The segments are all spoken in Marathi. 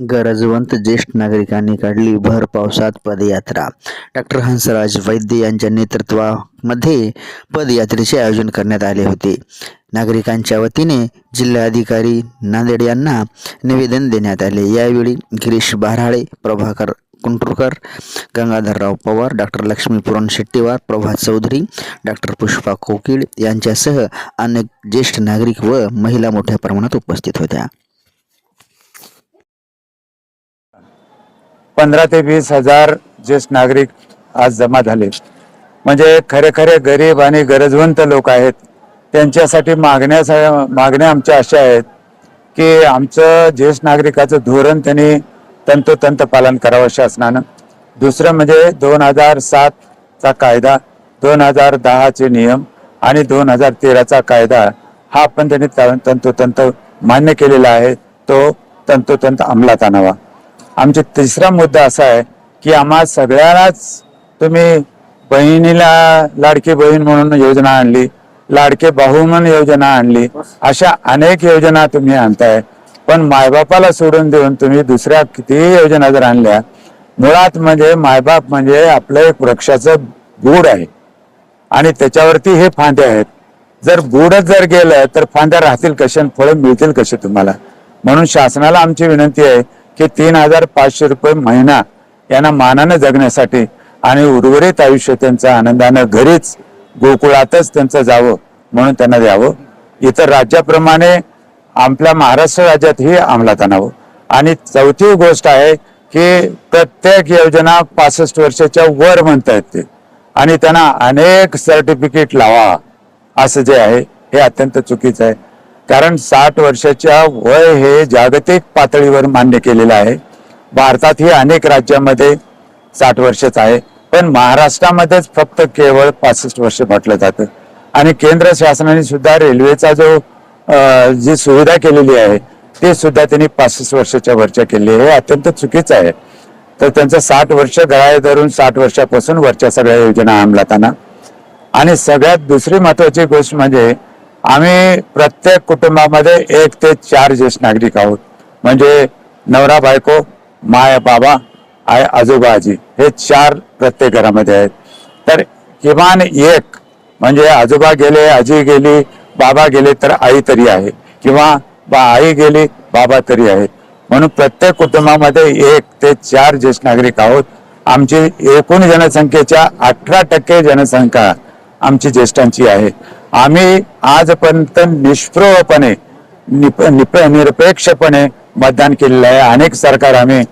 गरजवंत ज्येष्ठ नागरिकांनी काढली भर पावसात पदयात्रा. डॉक्टर हंसराज वैद्य यांच्या नेतृत्वामध्ये पदयात्रेचे आयोजन करण्यात आले होते. नागरिकांच्या वतीने जिल्हाधिकारी नांदेड यांना निवेदन देण्यात आले. यावेळी गिरीश बाराळे प्रभाकर कुंटुरकर गंगाधरराव पवार डॉक्टर लक्ष्मी पुरण शेट्टीवार प्रभात चौधरी डॉक्टर पुष्पा कोकिळ यांच्यासह अनेक ज्येष्ठ नागरिक व महिला मोठ्या प्रमाणात उपस्थित होत्या. पंधरा ते वीस हजार ज्येष्ठ नागरिक आज जमा झाले. म्हणजे खरे खरे गरीब आणि गरजवंत लोक आहेत. त्यांच्यासाठी मागण्या मागण्या आमच्या अशा आहेत की आमचं ज्येष्ठ नागरिकाचं धोरण त्यांनी तंतोतंत पालन करावं शासनानं. दुसरं म्हणजे दोन हजार सातचा कायदा दोन हजार दहाचे नियम आणि दोन हजार तेराचा कायदा हा पण त्यांनी तंतोतंत मान्य केलेला आहे. तो तंतोतंत अंमलात आणावा. आमचा तिसरा मुद्दा असा आहे की आम्हा सगळ्यांनाच तुम्ही बहिणीला लाडकी बहीण म्हणून योजना आणली लाडके भाऊ म्हणून योजना आणली अशा अनेक योजना तुम्ही आणताय. पण मायबापाला सोडून देऊन तुम्ही दुसऱ्या कितीही योजना जर आणल्या मुळात म्हणजे मायबाप म्हणजे आपलं एक वृक्षाचं बूड आहे. आणि त्याच्यावरती हे फांदे आहेत. जर बुडच जर गेलं तर फांद्या राहतील कसे आणि फळं मिळतील कसे तुम्हाला? म्हणून शासनाला आमची विनंती आहे की तीन हजार पाचशे रुपये महिना यांना मानानं जगण्यासाठी आणि उर्वरित आयुष्य त्यांचं आनंदानं घरीच गोकुळातच त्यांचं जावं म्हणून त्यांना द्यावं. इतर राज्याप्रमाणे आपल्या महाराष्ट्र राज्यातही अंमलात आणावं. आणि चौथी गोष्ट आहे की प्रत्येक योजना पासष्ट वर्षाच्या वर म्हणतायत ते. आणि त्यांना अनेक सर्टिफिकेट लावा असं जे आहे हे अत्यंत चुकीचं आहे. कारण साठ वर्षाच्या वय हे जागतिक पातळीवर मान्य केलेलं आहे. भारतातही अनेक राज्यामध्ये साठ वर्षच आहे. पण महाराष्ट्रामध्येच फक्त केवळ पासष्ट वर्ष म्हटलं जातं. आणि केंद्र शासनाने सुद्धा रेल्वेचा जो जी सुविधा केलेली आहे ते सुद्धा त्यांनी पासष्ट वर्षाच्या वरच्या केली आहे. हे अत्यंत चुकीचं आहे. तर त्यांचं साठ वर्ष गळाय धरून साठ वर्षापासून वरच्या सगळ्या योजना अंमलात आणा. आणि सगळ्यात दुसरी महत्वाची गोष्ट म्हणजे आम्ही प्रत्येक कुटुंबामध्ये एक ते चार ज्येष्ठ नागरिक आहोत. म्हणजे नवरा बायको माय बाबा आय आजोबा आजी हे चार प्रत्येक घरामध्ये आहेत. तर किमान एक म्हणजे आजोबा गेले आजी गेली बाबा गेले तर आई तरी आहे. किंवा बा आई गेली बाबा तरी आहेत म्हणून प्रत्येक कुटुंबामध्ये एक ते चार ज्येष्ठ नागरिक आहोत. आमची एकूण जनसंख्येच्या अठरा टक्के जनसंख्या आमची ज्येष्ठांची आहे. आम्ही आजपर्यंत निष्प्रवपणे निप निप निरपेक्षपणे मतदान केलेलं आहे. अनेक सरकार आम्ही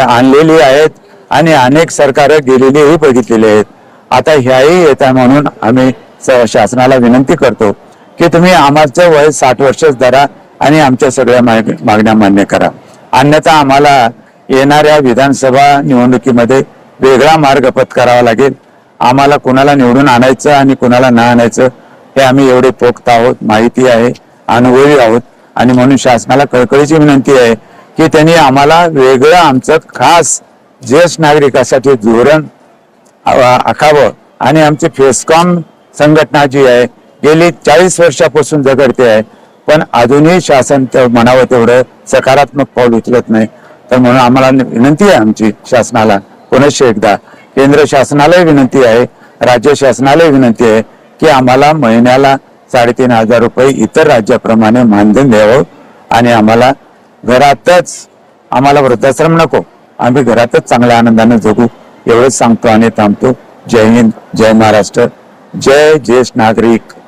आणलेली आहेत आणि अनेक सरकार गेलेलीही बघितलेली आहेत. आता ह्याही येत आहे म्हणून आम्ही स- शासनाला विनंती करतो की तुम्ही आम्हाचं वय साठ वर्षच धरा आणि आमच्या सगळ्या माग- मागण्या मान्य करा. अन्यथा आम्हाला येणाऱ्या विधानसभा निवडणुकीमध्ये वेगळा मार्ग पत्करावा लागेल. आम्हाला कुणाला निवडून आणायचं आणि कुणाला न आणायचं हे आम्ही एवढे पोक्त आहोत माहिती आहे अनुभवी आहोत. आणि म्हणून शासनाला कळकळीची विनंती आहे की त्यांनी आम्हाला वेगळं आमचं खास ज्येष्ठ नागरिकासाठी धोरण आखावं. आणि आमची फेसकॉम संघटना जी आहे गेली चाळीस वर्षापासून झगडते आहे. पण अजूनही शासन म्हणावं तेवढं सकारात्मक पाऊल उचलत नाही. तर म्हणून आम्हाला विनंती आहे आमची शासनाला पुनश्च एकदा. केंद्र शासनालाही विनंती आहे राज्य शासनालाही विनंती आहे की आम्हाला महिन्याला साडेतीन हजार रुपये इतर राज्याप्रमाणे मानधन द्यावं आणि आम्हाला घरातच आम्हाला वृद्धाश्रम नको. आम्ही घरातच चांगल्या आनंदाने जगू एवढंच सांगतो आणि थांबतो. जय हिंद जय महाराष्ट्र जय ज्येष्ठ नागरिक.